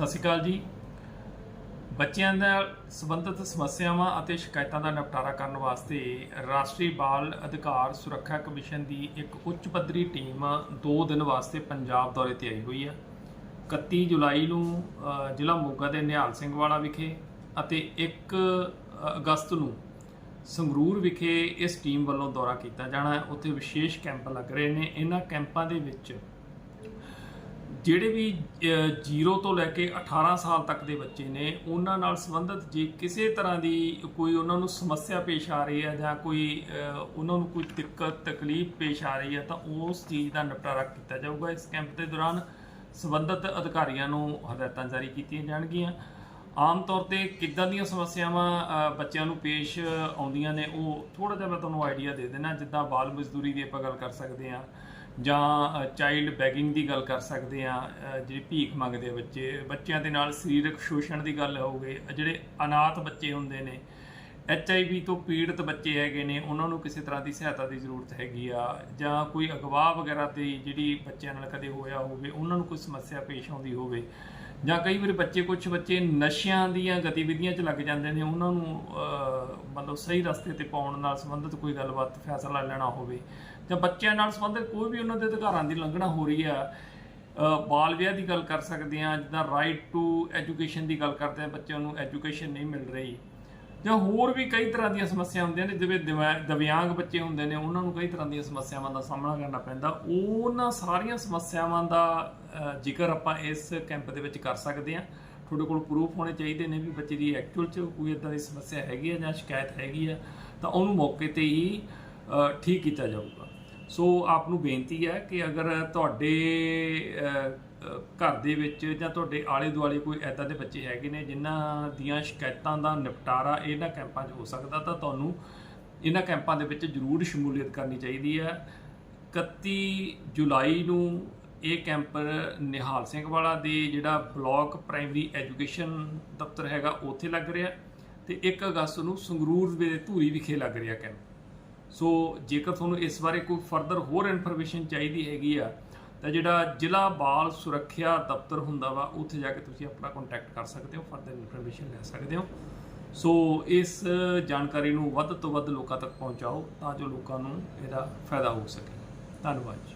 ਸਤਿ ਸ਼੍ਰੀ ਅਕਾਲ ਜੀ। ਬੱਚਿਆਂ ਨਾਲ ਸੰਬੰਧਿਤ ਸਮੱਸਿਆਵਾਂ ਅਤੇ ਸ਼ਿਕਾਇਤਾਂ ਦਾ ਨਿਪਟਾਰਾ ਕਰਨ ਵਾਸਤੇ ਰਾਸ਼ਟਰੀ ਬਾਲ ਅਧਿਕਾਰ ਸੁਰੱਖਿਆ ਕਮਿਸ਼ਨ ਦੀ ਇੱਕ ਉੱਚ ਪੱਧਰੀ ਟੀਮ 2 ਦਿਨ ਵਾਸਤੇ ਪੰਜਾਬ ਦੌਰੇ ਤੇ ਆਈ ਹੋਈ ਹੈ। 31 ਜੁਲਾਈ ਨੂੰ ਜ਼ਿਲ੍ਹਾ ਮੋਗਾ ਦੇ ਨਿਹਾਲ ਸਿੰਘ ਵਾਲਾ ਵਿਖੇ ਅਤੇ 1 ਅਗਸਤ ਨੂੰ ਸੰਗਰੂਰ ਵਿਖੇ ਇਸ ਟੀਮ ਵੱਲੋਂ ਦੌਰਾ ਕੀਤਾ ਜਾਣਾ ਹੈ। ਉੱਥੇ ਵਿਸ਼ੇਸ਼ ਕੈਂਪ ਲੱਗ ਰਹੇ ਨੇ। ਇਹਨਾਂ ਕੈਂਪਾਂ ਦੇ ਵਿੱਚ ਜਿਹੜੇ ਵੀ 0 ਤੋਂ ਲੈ ਕੇ 18 ਸਾਲ ਤੱਕ ਦੇ ਬੱਚੇ ਨੇ, ਉਹਨਾਂ ਨਾਲ ਸੰਬੰਧਿਤ ਜੇ ਕਿਸੇ ਤਰ੍ਹਾਂ ਦੀ ਕੋਈ ਉਹਨਾਂ ਨੂੰ ਸਮੱਸਿਆ ਪੇਸ਼ ਆ ਰਹੀ ਹੈ ਜਾਂ ਕੋਈ ਉਹਨਾਂ ਨੂੰ ਕੋਈ ਦਿੱਕਤ, ਤਕਲੀਫ ਪੇਸ਼ ਆ ਰਹੀ ਹੈ, ਤਾਂ ਉਸ ਚੀਜ਼ ਦਾ ਨਿਪਟਾਰਾ ਕੀਤਾ ਜਾਊਗਾ। ਇਸ ਕੈਂਪ ਦੇ ਦੌਰਾਨ ਸੰਬੰਧਿਤ ਅਧਿਕਾਰੀਆਂ ਨੂੰ ਹਦਾਇਤਾਂ ਜਾਰੀ ਕੀਤੀਆਂ ਜਾਣਗੀਆਂ। ਆਮ ਤੌਰ ਤੇ ਕਿੱਦਾਂ ਦੀਆਂ ਸਮੱਸਿਆਵਾਂ ਬੱਚਿਆਂ ਨੂੰ ਪੇਸ਼ ਆਉਂਦੀਆਂ ਨੇ, ਉਹ ਥੋੜਾ ਜਿਹਾ ਮੈਂ ਤੁਹਾਨੂੰ ਆਈਡੀਆ ਦੇ ਦੇਣਾ ਜਿੱਦਾਂ ਬਾਲ ਮਜ਼ਦੂਰੀ ਦੀ ਆਪਾਂ ਗੱਲ ਕਰ ਸਕਦੇ ਹਾਂ। ਜਾਂ ਚਾਈਲਡ ਬੈਗਿੰਗ ਦੀ ਗੱਲ ਕਰ ਸਕਦੇ ਆ ਜਿਹੜੇ ਭੀਖ ਮੰਗਦੇ ਬੱਚੇ, ਬੱਚਿਆਂ ਦੇ ਨਾਲ ਸਰੀਰਕ ਸ਼ੋਸ਼ਣ ਦੀ ਗੱਲ ਹੋਵੇ ਜਿਹੜੇ ਅਨਾਥ ਬੱਚੇ ਹੁੰਦੇ ਨੇ ਐਚ ਆਈ ਵੀ ਤੋਂ ਪੀੜਤ ਬੱਚੇ ਹੈਗੇ ਨੇ, ਉਹਨਾਂ ਨੂੰ ਕਿਸੇ ਤਰ੍ਹਾਂ ਦੀ ਸਹਾਇਤਾ ਦੀ ਜ਼ਰੂਰਤ ਹੈਗੀ ਆ ਜਾਂ ਕੋਈ ਅਗਵਾ ਵਗੈਰਾ ਤੇ ਜਿਹੜੀ ਬੱਚਿਆਂ ਨਾਲ ਕਦੇ ਹੋਇਆ ਹੋਵੇ, ਉਹਨਾਂ ਨੂੰ ਕੋਈ ਸਮੱਸਿਆ ਪੇਸ਼ ਆਉਂਦੀ ਹੋਵੇ ਜਾਂ ਕਈ ਵਾਰੀ ਬੱਚੇ ਕੁਝ ਬੱਚੇ ਨਸ਼ਿਆਂ ਦੀਆਂ ਗਤੀਵਿਧੀਆਂ 'ਚ ਲੱਗ ਜਾਂਦੇ ਨੇ, ਉਹਨਾਂ ਨੂੰ ਮਤਲਬ ਸਹੀ ਰਸਤੇ ਤੇ ਪਾਉਣ ਨਾਲ ਸੰਬੰਧਿਤ ਕੋਈ ਗੱਲਬਾਤ, ਫੈਸਲਾ ਲੈਣਾ ਹੋਵੇ ਜਾਂ ਬੱਚਿਆਂ ਨਾਲ ਸੰਬੰਧਿਤ ਕੋਈ ਵੀ ਉਹਨਾਂ ਦੇ ਅਧਿਕਾਰਾਂ ਦੀ ਉਲੰਘਣਾ ਹੋ ਰਹੀ ਆ ਬਾਲ ਵਿਆਹ ਦੀ ਗੱਲ ਕਰ ਸਕਦੇ ਆ ਜਿੱਦਾਂ ਰਾਈਟ ਟੂ ਐਜੂਕੇਸ਼ਨ ਦੀ ਗੱਲ ਕਰਦੇ ਆ ਬੱਚਿਆਂ ਨੂੰ ਐਜੂਕੇਸ਼ਨ ਨਹੀਂ ਮਿਲ ਰਹੀ। ਜਾਂ ਹੋਰ ਵੀ ਕਈ ਤਰ੍ਹਾਂ ਦੀਆਂ ਸਮੱਸਿਆ ਹੁੰਦੀਆਂ ਨੇ, ਜਿਵੇਂ ਦਿਵਿਆ- ਦਿਵਿਆਂਗ ਬੱਚੇ ਹੁੰਦੇ ਨੇ, ਉਹਨਾਂ ਨੂੰ ਕਈ ਤਰ੍ਹਾਂ ਦੀਆਂ ਸਮੱਸਿਆਵਾਂ ਦਾ ਸਾਹਮਣਾ ਕਰਨਾ ਪੈਂਦਾ। ਉਹਨਾਂ ਸਾਰੀਆਂ ਸਮੱਸਿਆਵਾਂ ਦਾ ਜ਼ਿਕਰ ਆਪਾਂ ਇਸ ਕੈਂਪ ਦੇ ਵਿੱਚ ਕਰ ਸਕਦੇ ਹਾਂ। ਤੁਹਾਡੇ ਕੋਲ ਪ੍ਰੂਫ ਹੋਣੇ ਚਾਹੀਦੇ ਨੇ ਵੀ ਬੱਚੇ ਦੀ ਐਕਚੁਅਲ ਚ ਕੋਈ ਇਦਾਂ ਦੀ ਸਮੱਸਿਆ ਹੈਗੀ ਆ ਜਾਂ ਸ਼ਿਕਾਇਤ ਹੈਗੀ ਆ, ਤਾਂ ਉਹਨੂੰ ਮੌਕੇ ਤੇ ਹੀ ਠੀਕ ਕੀਤਾ ਜਾਊਗਾ। ਸੋ ਆਪ ਨੂੰ ਬੇਨਤੀ ਹੈ ਕਿ ਅਗਰ ਤੁਹਾਡੇ ਘਰ ਦੇ ਵਿੱਚ ਜਾਂ ਤੁਹਾਡੇ ਆਲੇ ਦੁਆਲੇ ਕੋਈ ਐਦਾਂ ਦੇ ਬੱਚੇ ਹੈਗੇ ਨੇ ਜਿਨ੍ਹਾਂ ਦੀਆਂ ਸ਼ਿਕਾਇਤਾਂ ਦਾ ਨਿਪਟਾਰਾ ਇਹਨਾਂ ਕੈਂਪਾਂ 'ਚ ਹੋ ਸਕਦਾ ਤਾਂ ਤੁਹਾਨੂੰ ਇਹਨਾਂ ਕੈਂਪਾਂ ਦੇ ਵਿੱਚ ਜ਼ਰੂਰ ਸ਼ਮੂਲੀਅਤ ਕਰਨੀ ਚਾਹੀਦੀ ਹੈ। 31 ਜੁਲਾਈ ਨੂੰ ਇਹ ਕੈਂਪ ਨਿਹਾਲ ਸਿੰਘ ਵਾਲਾ ਦੇ ਜਿਹੜਾ ਬਲਾਕ ਪ੍ਰਾਇਮਰੀ ਐਜੂਕੇਸ਼ਨ ਦਫ਼ਤਰ ਹੈਗਾ, ਉੱਥੇ ਲੱਗ ਰਿਹਾ ਤੇ 1 ਅਗਸਤ ਨੂੰ ਸੰਗਰੂਰ ਦੇ ਧੂਰੀ ਵਿਖੇ ਲੱਗ ਰਿਹਾ ਕੈਂਪ। ਸੋ ਜੇਕਰ ਤੁਹਾਨੂੰ ਇਸ ਬਾਰੇ ਕੋਈ ਫਰਦਰ ਹੋਰ ਇਨਫੋਰਮੇਸ਼ਨ ਚਾਹੀਦੀ ਹੈਗੀ ਆ, ਤਾਂ ਜਿਹੜਾ ਜ਼ਿਲ੍ਹਾ ਬਾਲ ਸੁਰੱਖਿਆ ਦਫ਼ਤਰ ਹੁੰਦਾ ਵਾ, ਉੱਥੇ ਜਾ ਕੇ ਤੁਸੀਂ ਆਪਣਾ ਕੰਟੈਕਟ ਕਰ ਸਕਦੇ ਹੋ ਫਰਦਰ ਇਨਫੋਰਮੇਸ਼ਨ ਲੈ ਸਕਦੇ ਹੋ। ਸੋ ਇਸ ਜਾਣਕਾਰੀ ਨੂੰ ਵੱਧ ਤੋਂ ਵੱਧ ਲੋਕਾਂ ਤੱਕ ਪਹੁੰਚਾਓ, ਤਾਂ ਜੋ ਲੋਕਾਂ ਨੂੰ ਇਹਦਾ ਫਾਇਦਾ ਹੋ ਸਕੇ। ਧੰਨਵਾਦ ਜੀ।